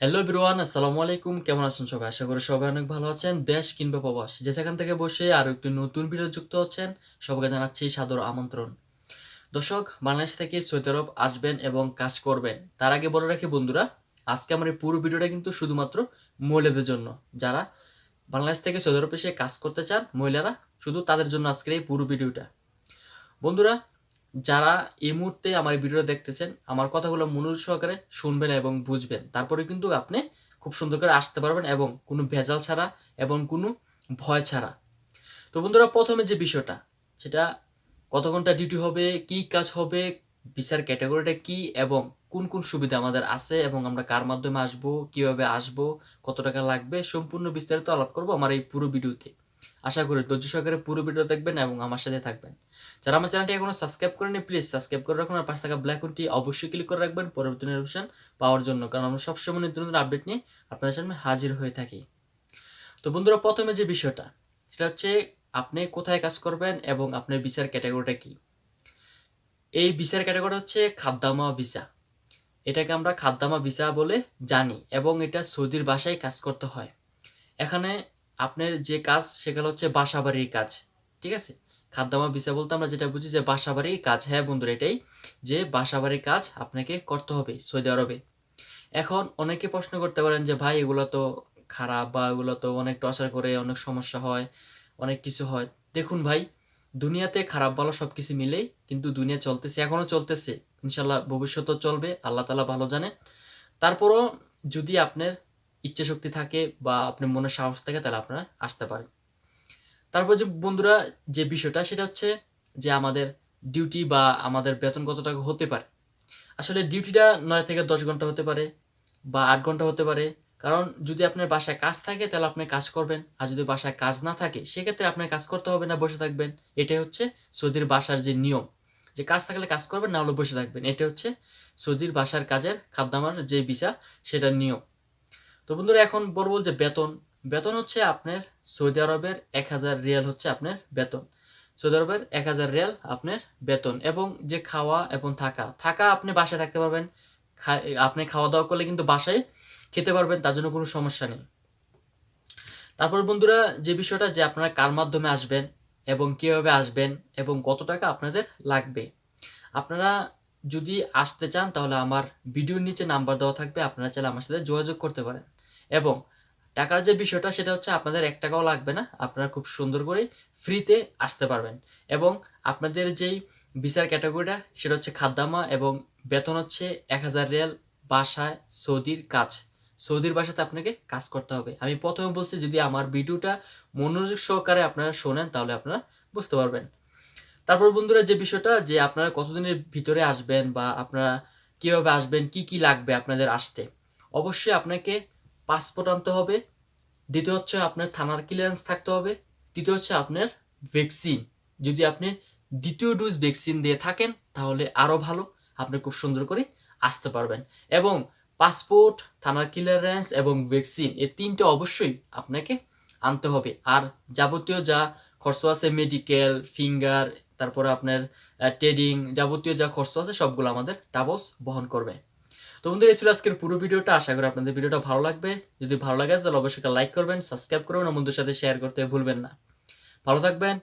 Hello বিরোয়ান আসসালামু আলাইকুম। কেমন আছেন সবাই? আশা করি সবাই অনেক ভালো আছেন। দেশ কিংবা প্রবাস। যে সেখান থেকে বসে আরও একটি নতুন ভিডিও যুক্ত হচ্ছেন সবাইকে জানাচ্ছি সাদর আমন্ত্রণ। দর্শক, বাংলাদেশ থেকে সৌদি আরব আসবেন এবং কাজ করবেন। তার আগে বলে রাখি বন্ধুরা, আজকে আমার এই পুরো ভিডিওটা কিন্তু শুধুমাত্র মহিলাদের জন্য। যারা বাংলাদেশ থেকে সৌদি আরব এসে কাজ করতে চান, মহিলারা শুধু তাদের জন্য আজকের এই পুরো ভিডিওটা বন্ধুরা যারা এই মুহূর্তে আমার ভিডিওটা দেখতেছেন, আমার কথাগুলো মনোযোগ সহকারে শুনবেন এবং বুঝবেন। তারপরে কিন্তু আপনি খুব সুন্দর করে আসতে পারবেন এবং কোনো ভেজাল ছাড়া এবং কোনো ভয় ছাড়া। তো বন্ধুরা, প্রথমে যে বিষয়টা, সেটা কত ঘণ্টা ডিউটি হবে, কি কাজ হবে, বিচার ক্যাটাগরিটা কি এবং কোন কোন সুবিধা আমাদের আছে এবং আমরা কার মাধ্যমে আসব, কীভাবে আসব, কত টাকা লাগবে, সম্পূর্ণ বিস্তারিত আলাপ করব আমার এই পুরো ভিডিওতে আশা করি ধৈর্য সহকারে পুরো ভিডিও দেখবেন এবং আমার সাথে থাকবেন। যারা আমার চ্যানেলটি এখনও সাবস্ক্রাইব করেনি প্লিজ সাবস্ক্রাইব করে রাখুন আর পাশে থাকা ব্ল্যাক আইকনটি অবশ্যই ক্লিক করে রাখবেন পরবর্তী নোটিফিকেশন পাওয়ার জন্য, কারণ আমরা সবসময় নতুন নতুন আপডেট নিয়ে আপনাদের সামনে হাজির হয়ে থাকি। তো বন্ধুরা, প্রথমে যে বিষয়টা, সেটা হচ্ছে আপনি কোথায় কাজ করবেন এবং আপনার ভিসার ক্যাটাগরিটা কি? এই ভিসার ক্যাটাগরি হচ্ছে খাদ্দামা ভিসা। এটাকে আমরা খাদ্দামা ভিসা বলে জানি এবং এটা সৌদির বাসায় কাজ করতে হয়। এখানে আপনার যে কাজ সেগুলো হচ্ছে বাসাবাড়ির কাজ, ঠিক আছে? খাদ্যামা ভিসা বলতে আমরা যেটা বুঝি যে বাসাবাড়ির কাজ হ্যাঁ বন্ধুরা, এটাই যে বাসাবাড়ির কাজ আপনাকে করতে হবে সৌদি আরবে। এখন অনেকে প্রশ্ন করতে পারেন যে, ভাই, এগুলো তো খারাপ বা এগুলো তো অনেক টর্চার করে, অনেক সমস্যা হয়, অনেক কিছু হয়। দেখুন ভাই, দুনিয়াতে খারাপ ভালো সব কিছু মিলেই কিন্তু দুনিয়া চলতেছে এখনও চলতেছে। ইনশাল্লাহ ভবিষ্যতেও চলবে, আল্লাহ তালা ভালো জানেন। তারপরও যদি আপনার ইচ্ছা শক্তি থাকে বা আপনার মনে সাহস থাকে, তাহলে আপনারা আসতে পারেন। তারপর যে বন্ধুরা, যে বিষয়টা, সেটা হচ্ছে যে আমাদের ডিউটি বা আমাদের বেতন কত টাকা হতে পারে। আসলে ডিউটিটা নয় থেকে দশ ঘণ্টা হতে পারে বা আট ঘণ্টা হতে পারে। কারণ যদি আপনার বাসায় কাজ থাকে, তাহলে আপনি কাজ করবেন। আর যদি বাসায় কাজ না থাকে, সেক্ষেত্রে আপনার কাজ করতে হবে না, বসে থাকবেন। এটাই হচ্ছে সৌদির বাসার যে নিয়ম। যে কাজ থাকলে কাজ করবেন, না হলে বসে থাকবেন। এটা হচ্ছে সৌদির বাসার কাজের খাদ্যামার যে ভিসা, সেটার নিয়ম। তো বন্ধুরা, এখন বলব যে বেতন। বেতন হচ্ছে আপনার সৌদি আরবের এক হাজার রিয়াল হচ্ছে আপনার বেতন। সৌদি আরবের এক হাজার রিয়াল আপনার বেতন এবং যে খাওয়া এবং থাকা। থাকা আপনি বাসায় থাকতে পারবেন আপনি খাওয়া দাওয়া করলে কিন্তু বাসায় খেতে পারবেন, তার জন্য কোনো সমস্যা নেই। তারপর বন্ধুরা, যে বিষয়টা যে আপনারা কার মাধ্যমে আসবেন এবং কীভাবে আসবেন এবং কত টাকা আপনাদের লাগবে। আপনারা যদি আসতে চান তাহলে আমার ভিডিওর নিচে নাম্বার দেওয়া থাকবে, আপনারা চাইলে আমার সাথে যোগাযোগ করতে পারেন। এবং টাকার যে বিষয়টা সেটা হচ্ছে আপনাদের এক টাকাও লাগবে না, আপনারা খুব সুন্দর করে ফ্রিতে আসতে পারবেন। এবং আপনাদের যেই বিচার ক্যাটাগরিটা সেটা হচ্ছে খাদ্দামা এবং বেতন হচ্ছে এক হাজার রিয়াল বাসায় সৌদির কাজ। সৌদির বাসাতে আপনাকে কাজ করতে হবে। আমি প্রথমে বলছি, যদি আমার ভিডিওটা মনোযোগ সহকারে আপনারা শোনেন, তাহলে আপনারা বুঝতে পারবেন। তারপর বন্ধুরা, যে বিষয়টা, যে আপনারা কতদিনের ভিতরে আসবেন বা আপনারা কীভাবে আসবেন, কি কি লাগবে আপনাদের আসতে। অবশ্যই আপনাকে পাসপোর্ট আনতে হবে। দ্বিতীয় হচ্ছে আপনার থানার ক্লিয়ারেন্স থাকতে হবে। তৃতীয় হচ্ছে আপনার ভ্যাকসিন যদি আপনি দ্বিতীয় ডোজ ভ্যাকসিন দিয়ে থাকেন, তাহলে আরও ভালো। আপনি খুব সুন্দর করে আসতে পারবেন। এবং পাসপোর্ট, থানার ক্লিয়ারেন্স এবং ভ্যাকসিন এই তিনটে অবশ্যই আপনাকে আনতে হবে। আর যাবতীয় যা খরচ আছে মেডিকেল ফিঙ্গার তারপরে আপনার ট্রেডিং যাবতীয় যা খরচ আছে, সবগুলো আমাদের টাবস বহন করবে। তো বন্ধুরা, এই ছিল আজকের পুরো ভিডিওটা। আশা করি আপনাদের ভিডিওটা ভালো লাগবে। যদি ভালো লাগে, তাহলে অবশ্যই লাইক করবেন সাবস্ক্রাইব করবেন বন্ধুর সাথে শেয়ার করতে ভুলবেন না। ভালো থাকবেন